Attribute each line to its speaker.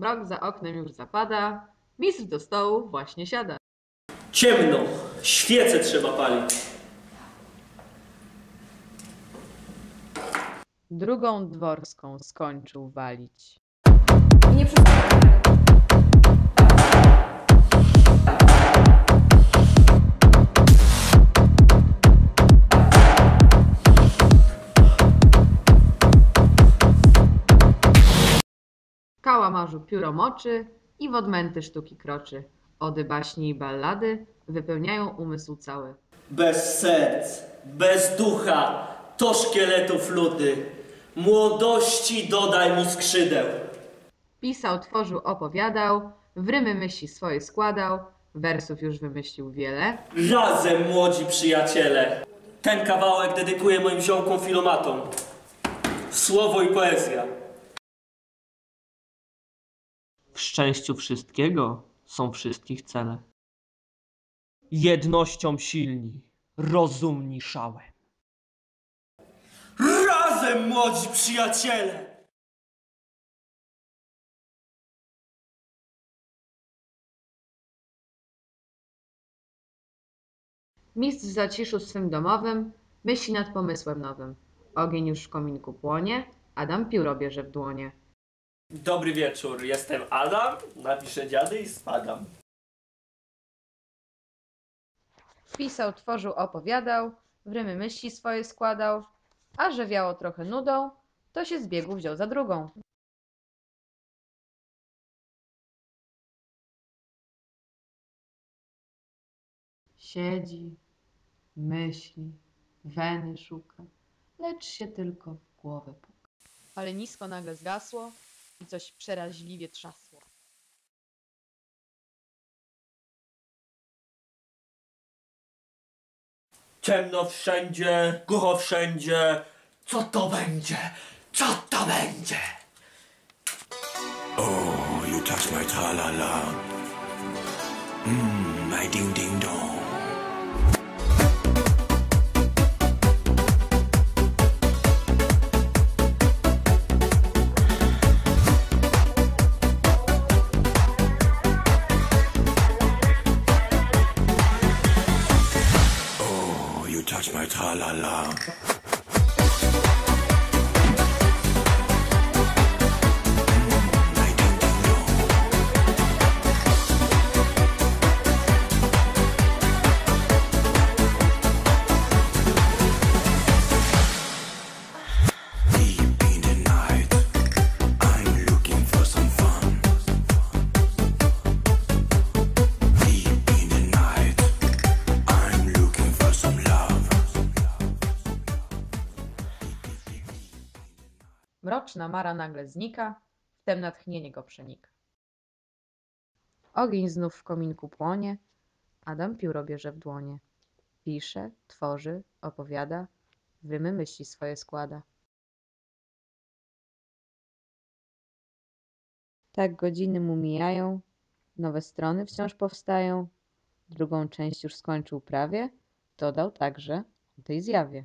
Speaker 1: Mrok za oknem już zapada, mistrz do stołu właśnie siada.
Speaker 2: Ciemno, świece trzeba palić.
Speaker 1: Drugą dworską skończył walić.
Speaker 3: Nie przestań.
Speaker 1: Kałamarzu pióro moczy i w odmęty sztuki kroczy. Ody baśni i ballady wypełniają umysł cały.
Speaker 2: Bez serc, bez ducha, to szkieletów ludy. Młodości dodaj mi skrzydeł.
Speaker 1: Pisał, tworzył, opowiadał, w rymy myśli swoje składał, wersów już wymyślił wiele.
Speaker 2: Razem, młodzi przyjaciele. Ten kawałek dedykuję moim ziomkom filomatom. Słowo i poezja. W szczęściu wszystkiego są wszystkich cele. Jednością silni, rozumni szałem. Razem, młodzi przyjaciele!
Speaker 1: Mistrz w zaciszu swym domowym myśli nad pomysłem nowym. Ogień już w kominku płonie, Adam pióro bierze w dłonie.
Speaker 2: Dobry wieczór, jestem Adam, napiszę dziady i spadam.
Speaker 1: Pisał, tworzył, opowiadał, w rymy myśli swoje składał, a że wiało trochę nudą, to się z biegu wziął za drugą. Siedzi, myśli, weny szuka, lecz się tylko w głowę puka. Ale nisko nagle zgasło coś przeraźliwie trzasło.
Speaker 2: Ciemno wszędzie, głucho wszędzie. Co to będzie? Co to będzie?
Speaker 4: Oh, you touch my tra-la-la. Mmm, my ding-ding-dong. Touch my tra-la-la.
Speaker 1: Mroczna mara nagle znika, wtem natchnienie go przenika. Ogień znów w kominku płonie, Adam pióro bierze w dłonie. Pisze, tworzy, opowiada, rymy myśli swoje składa. Tak godziny mu mijają, nowe strony wciąż powstają. Drugą część już skończył prawie, dodał także o tej zjawie.